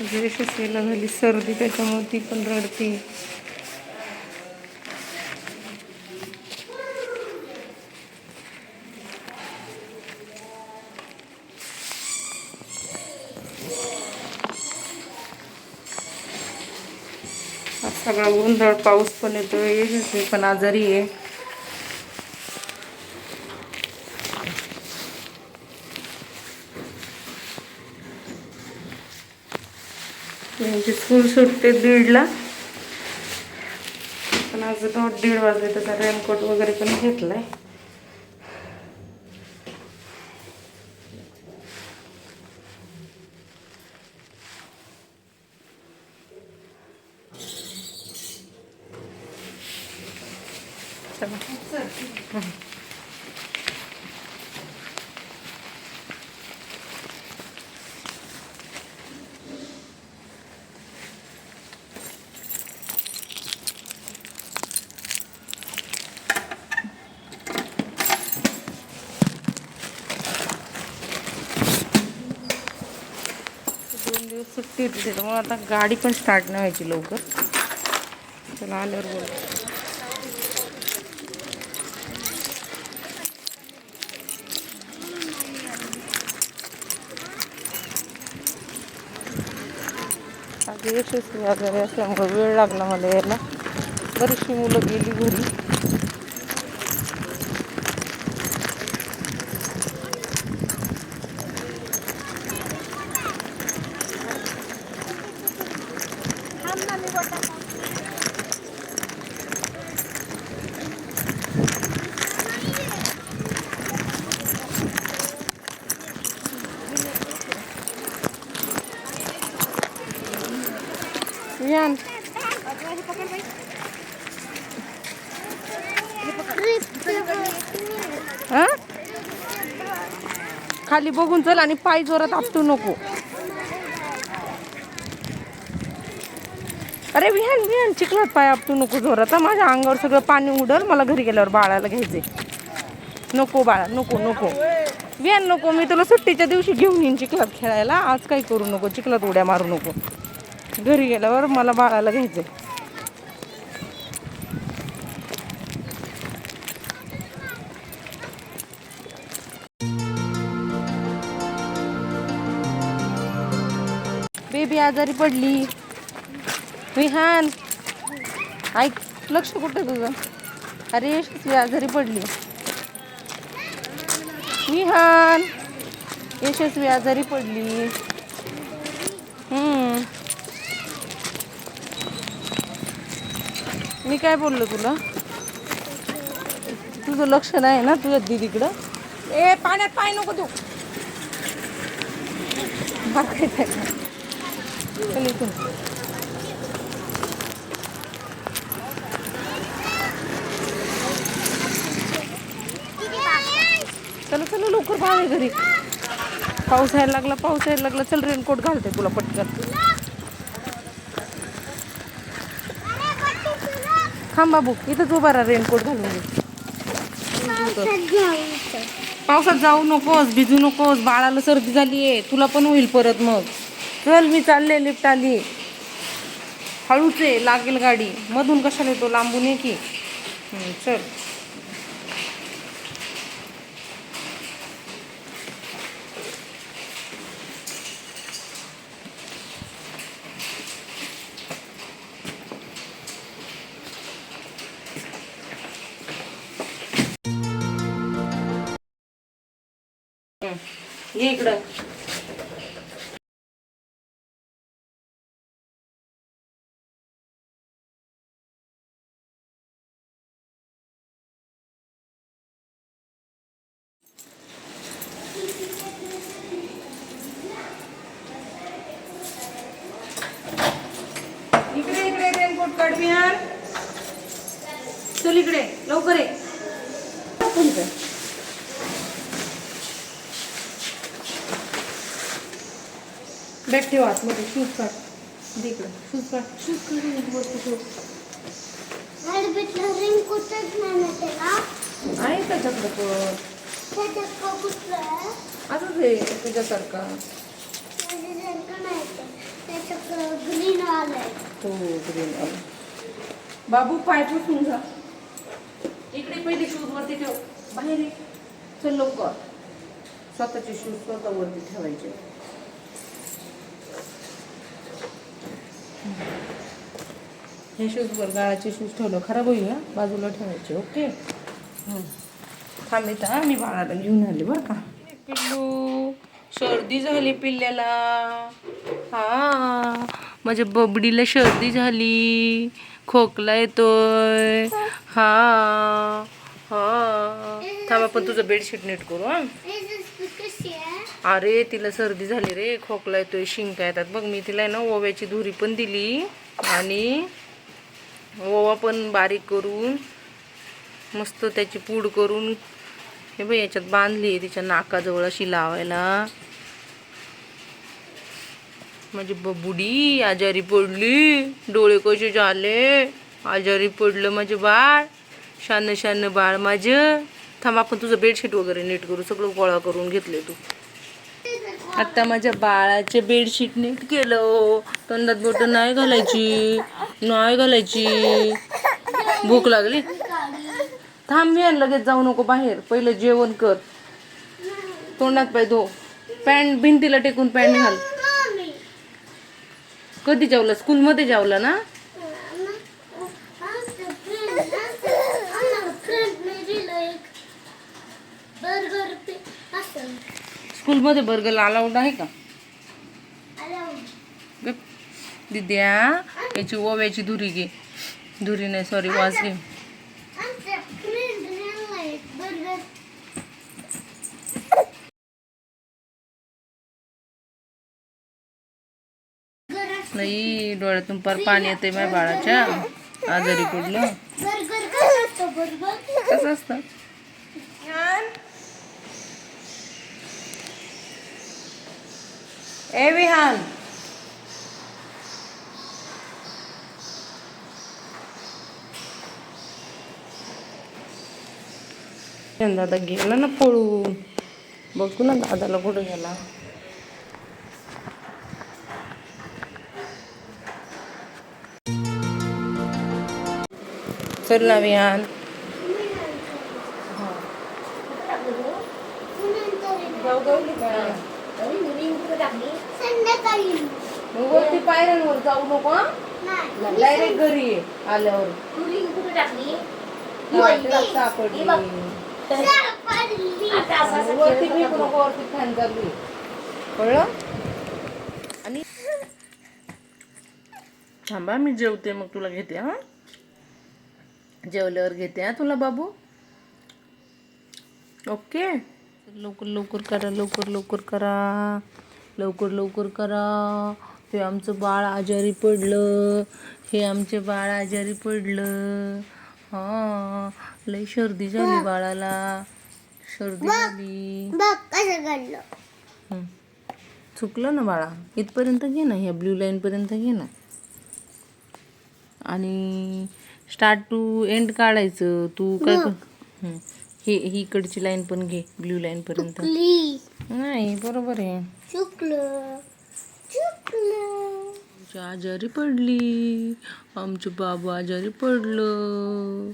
म्हणजे यशस्वीला झाली सर्दी त्याच्यामुळे ती पण रडते. सगळा गोंधळ पाऊस पण येतोय यशस्वी पण आजारी आहे. म्हणजे स्कूल सुटते दीडला. पण आज दोन दीड वाजले त्याचा रेनकोट वगैरे पण घेतला आहे दोन दिवस सुट्टी होती त्याच्यामुळे आता गाडी पण स्टार्ट नाही व्हायची लवकर. चला आल्यावर बोल. आज यशस्वी आजारी असल्यामुळे वेळ लागला मला यायला. बरीचशी मुलं गेली घरी. हा? खाली बघून चल आणि पाय जोरात आपटू नको. अरे विहान विहान चिखलात पाय आपटू नको जोरात. माझ्या अंगावर सगळं पाणी उडल मला घरी गेल्यावर बाळाला घ्यायचे नको बाळा नको नको. विहान नको. मी तुला सुट्टीच्या दिवशी घेऊन येईन चिखलात खेळायला. आज काही करू नको चिखलात उड्या मारू नको. घरी गेल्यावर मला बाळाला घ्यायचंय. बेबी आजारी पडली. विहान ऐक लक्ष कुठं तुझं? अरे यशस्वी आजारी पडली. विहान यशस्वी आजारी पडली. हम्म. मी काय बोललो तुला? तुझं लक्ष नाही ना तुझ्या दिदीकडं? ए पाण्यात पाय नको तू भागायचं आहे चल चला चला लवकर पाहावे घरी. पाऊस यायला लागला पाऊस यायला लागला. चल रेनकोट घालते तुला पटकन. थांब बाबू इथंच उभा राहा रेनकोट घालून घे. पावसात जाऊ नकोस भिजू नकोस बाळाला सर्दी झाली आहे तुला पण होईल परत मग. चल मी चालले लिफ्ट आली. हळूच आहे लागेल गाडी. मधून कशाला येतो लांबून ये की. चल. ये इकडं इकडे रेनकोट काढ बिहार चल इकडे लवकर ये बॅग ठेव आतमध्ये शूज काढ दे इकडे शूज काढ शूज ठेव आहे त्याच्याकडे पण. असंच आहे? तुझ्यासारखा. हो ग्रीन वाला बाबू पाय पुसून जा. इकडे पहिले शूज वरती ठेव. बाहेर. चल लवकर. स्वतःचे शूज स्वतः वरती ठेवायचे. हे शूजवर गाळाचे शूज ठेवलं खराब होईल ना? बाजूला ठेवायचे ओके थांबे थांब मी बाळाला घेऊन आले बरं का. पिल्लू सर्दी झाली पिल्ल्याला. हा. माझ्या बबडीला सर्दी झाली. खोकला येतोय. हा. हा. थांब आपण तुझं बेडशीट नीट करू हा. अरे तिला सर्दी झाली रे. खोकला येतोय शिंका येतात. बघ मी तिला आहे ना ओव्याची धुरी पण दिली. आणि ओवा पण बारीक करून मस्त त्याची पूड करून हे बघ याच्यात बांधली आहे तिच्या नाकाजवळ अशी लावायला. माझी बबुडी आजारी पडली. डोळे कसे झाले? आजारी पडलं माझे बाळ. शान शान बाळ माझं. थांब आपण तुझं बेडशीट वगैरे नीट करू. सगळं गोळा करून घेतले तू. आता माझ्या बाळाचे बेडशीट नीट केलं. तोंडात बोट नाही घालायची. नाही घालायची. भूक लागली? थांब मी लगेच जाऊ नको बाहेर. पहिलं जेवण कर. तोंडात पाय धो. पॅन्ट भिंतीला टेकून पॅन्ट घाल. कधी जावलं? स्कूलमध्ये जावलं ना बर्गर पे असं स्कूलमध्ये बर्गर अलाउड आहे का. दिद्या याची ओव्याची धुरी घे. धुरी नाही सॉरी वास घे नाही डोळ्यातून पार पाणी येते माझ्या बाळाच्या. आजारी पडलं. कसं असतं? बर्गर कसं असतं ए विहान दादा गेला ना पळून बघू ना दादाला कुठं गेला चल ना विहान संध्याकाळी वरती पायऱ्यांवर जाऊ नको हा? नाही. डायरेक्ट घरी ये आल्यावर. सापडली. वरती फेकू नको वरती फॅन चालू आहे. कळलं? आणि थांबा मी जेवते मग तुला घेते हा? जेवल्यावर घेते हा तुला बाबू? ओके. लवकर लवकर करा लवकर लवकर करा. लवकर लवकर करा. हे आमचं बाळ आजारी पडलं. हे आमचे बाळ आजारी पडलं. हा लई सर्दी झाली बाळाला. सर्दी झाली. चुकलं ना बाळा. इथपर्यंत घे ना ह्या ब्ल्यू लाईनपर्यंत घे ना. आणि स्टार्ट टू एंड काढायचं. तू काय कर हं. ही इकडची लाईन पण घे ब्ल्यू लाईनपर्यंत नाही बरोबर आहे. चुकलं. आजारी पडली. आमचं बाबू आजारी पडलं.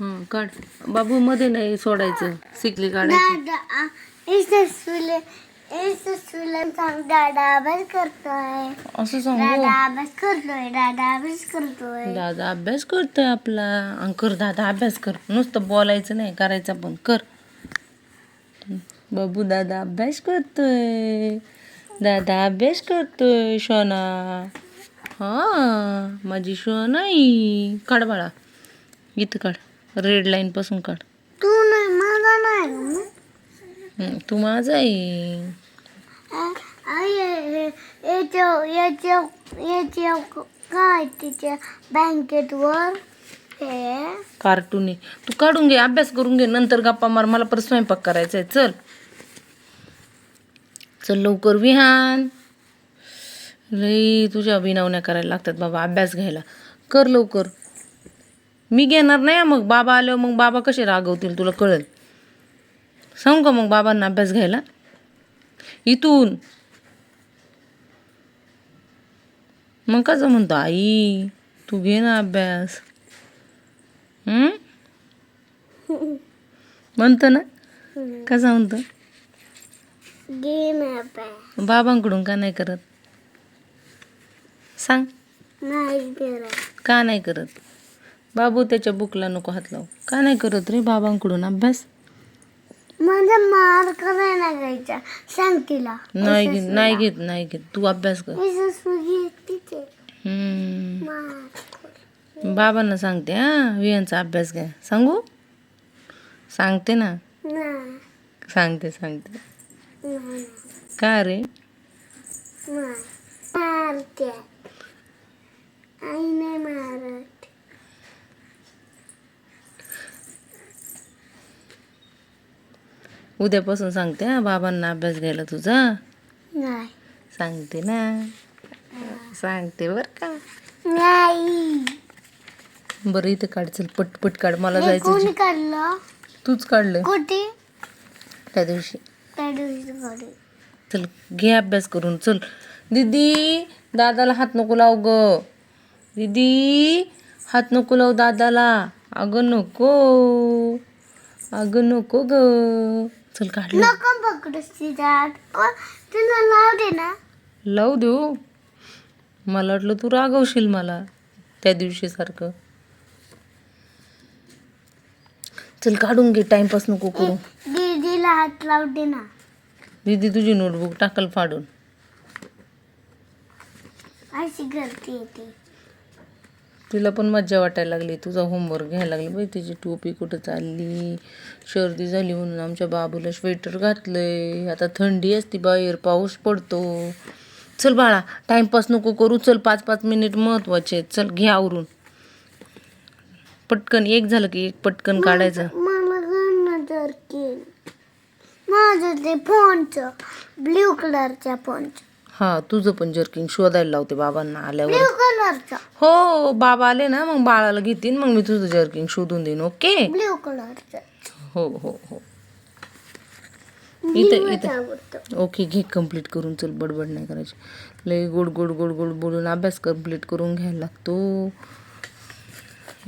हं काढ. बाबू मध्ये नाही सोडायचं. सिकली काढायची. दादा इथे सुले इथे सुले सांग दादा अभ्यास करतोय. असं सांगू? दादा अभ्यास करतोय दादा अभ्यास करतोय. दादा अभ्यास करतोय आपला. अन कर दादा अभ्यास कर. नुसतं बोलायचं नाही करायचं पण कर. बाबू दादा अभ्यास करतोय. दादा अभ्यास करतोय शोना. हा माझी शोना आई काढ बाळा. इथं काढ. रेड लाईन पासून काढ. तू नाही माझा नाही. तू माझा आहे. काय तिच्या बँकेतवर? हे कार्टून आहे. तू काढून घे अभ्यास करून घे. नंतर गप्पा मार. मला परत स्वयंपाक करायचा आहे. चल. चल लवकर विहान. लई तुझ्या अभिनवण्या करायला लागतात बाबा अभ्यास घ्यायला. कर लवकर. मी घेणार नाही मग बाबा आल्यावर मग बाबा कसे रागवतील तुला कळेल. सांगू का मग बाबांना अभ्यास घ्यायला? इथून. मग कसं म्हणतो आई तू घे ना अभ्यास? म्हणतो ना? कसा म्हणतो? बाबांकडून का नाही करत? सांग. नाही करत. का नाही करत? बाबू त्याच्या बुकला नको हात लावू. का नाही करत रे बाबांकडून? अभ्यास. माझा मार्क नाही लागायचा सांग तिला. नाही घेत नाही घेत नाही घेत. तू अभ्यास कर. बाबांना सांगते हा वियांचा अभ्यास घ्या. सांगू? सांगते ना. सांगते सांगते. का रे नाही मारते. आई नाही मारत. उद्यापासून सांगते हा बाबांना अभ्यास घ्यायला तुझा. नाही. सांगते ना. सांगते बर का. नाही. बरं इथं काढ चल पटपट काढ. मला जायचं कोणी काढलं? तूच काढलं कुठे त्या दिवशी. चल घे अभ्यास करून चल. दीदी दादाला हात नको लाव ग. दीदी हात नको लाव दादाला. अगं नको. अगं नको ग. चल काढलं नको पकडूस तिच्यात को- तुला लाव दे ना. लावू देऊ? मला वाटलं तू रागवशील मला त्या दिवशी सारखं. चल काढून घे टाइमपास नको करू दीदीला हात लाव दे ना. दीदी तुझी नोटबुक टाकल फाडून. अशी गर्दी येते तिला पण मज्जा वाटायला लागली. तुझा होमवर्क घ्यायला लागली. बाई तिची टोपी कुठं चालली? सर्दी झाली म्हणून आमच्या बाबूला स्वेटर घातलंय. आता थंडी असती बाहेर पाऊस पडतो. चल बाळा टाइमपास नको करू. चल पाच पाच मिनिट महत्त्वाचे आहेत. चल घे आवरून. पटकन एक झालं की एक पटकन काढायचं. माझं ते फोनचं ब्ल्यू कलरच्या फोनचं. हा तुझं पण जर्किंग शोधायला लावते बाबांना आल्यावर. ब्ल्यू कलरचं. हो बाबा आले ना मग बाळाला घेतीन मग मी तुझं जर्किंग शोधून देईन ओके? ब्ल्यू कलरचं. हो हो हो. इथं इथं. ओके घे कंप्लीट करून चल बडबड नाही करायची. लय गोड गोड गोड गोड बोलून अभ्यास कंप्लीट करून घ्यायला लागतो.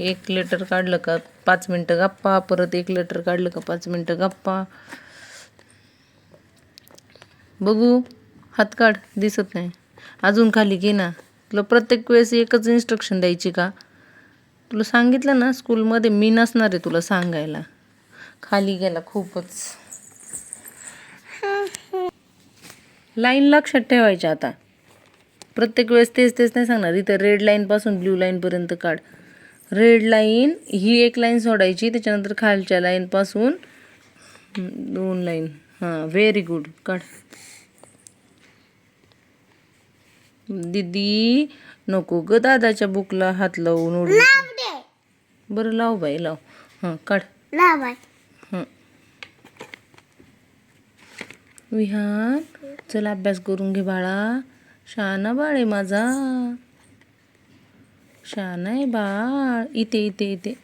एक लेटर काढलं का पाच मिनटं गप्पा परत एक लेटर काढलं का पाच मिनटं गप्पा. बघू हात काढ दिसत नाही. अजून खाली घे ना. तुला प्रत्येक वेळेस एकच इन्स्ट्रक्शन द्यायची का? तुला सांगितलं ना स्कूलमध्ये मी नसणार आहे तुला सांगायला. खाली गेला खूपच. लाईन लक्षात ठेवायची आता. प्रत्येक वेळेस तेच तेच नाही सांगणार. इथं रेड लाईनपासून ब्ल्यू लाईनपर्यंत काढ. रेड लाईन ही एक लाईन सोडायची त्याच्यानंतर खालच्या लाईनपासून दोन लाईन हां व्हेरी गुड काढ. दीदी नको ग दादाच्या बुकला हात लावून दे. बरं लाव बाई लाव. हां काढ. हं. विहान चल अभ्यास करून घे बाळा. शहाणा बाळ माझा. शहाणा आहे बाळ इथे इथे इथे.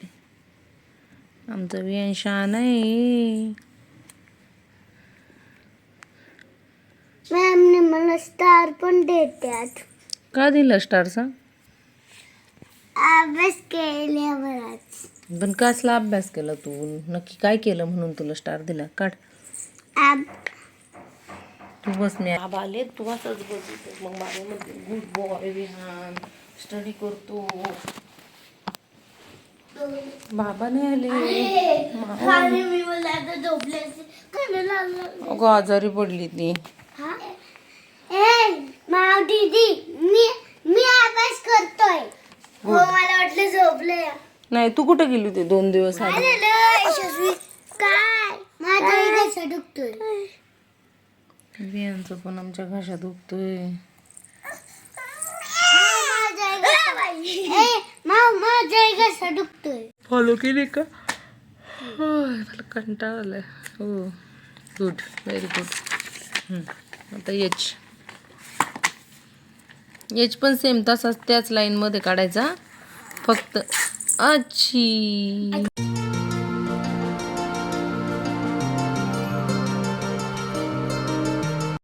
आमचा विहान शहाणा आहे. मॅमने मला स्टार पण देतात. का दिला स्टारचा अभ्यास केल्यावरच. पण कसला अभ्यास केला तू? नक्की काय केलं म्हणून तुला स्टार दिला? काढ. तू बस मी बाबा आले तू असंच बस इथं. मग बाबा म्हणते गुड बॉय विहान स्टडी करतो. बाबा नाही आले. अगं आजारी पडली ती. हा? दीदी मी मी अभ्यास करतोय. हो मला वाटलं झोपले. नाही तू कुठं गेली होती दोन दिवस आधी? काय? झालं यशस्वी काय माझा घसा दुखतोय विहानचं पण आमच्या घशात दुखतोय फॉलो केली का? मला कंटाळा आलाय. हो गुड व्हेरी गुड आता एच एच पण सेम तसाच त्याच लाईनमध्ये काढायचा. फक्त अच्छी.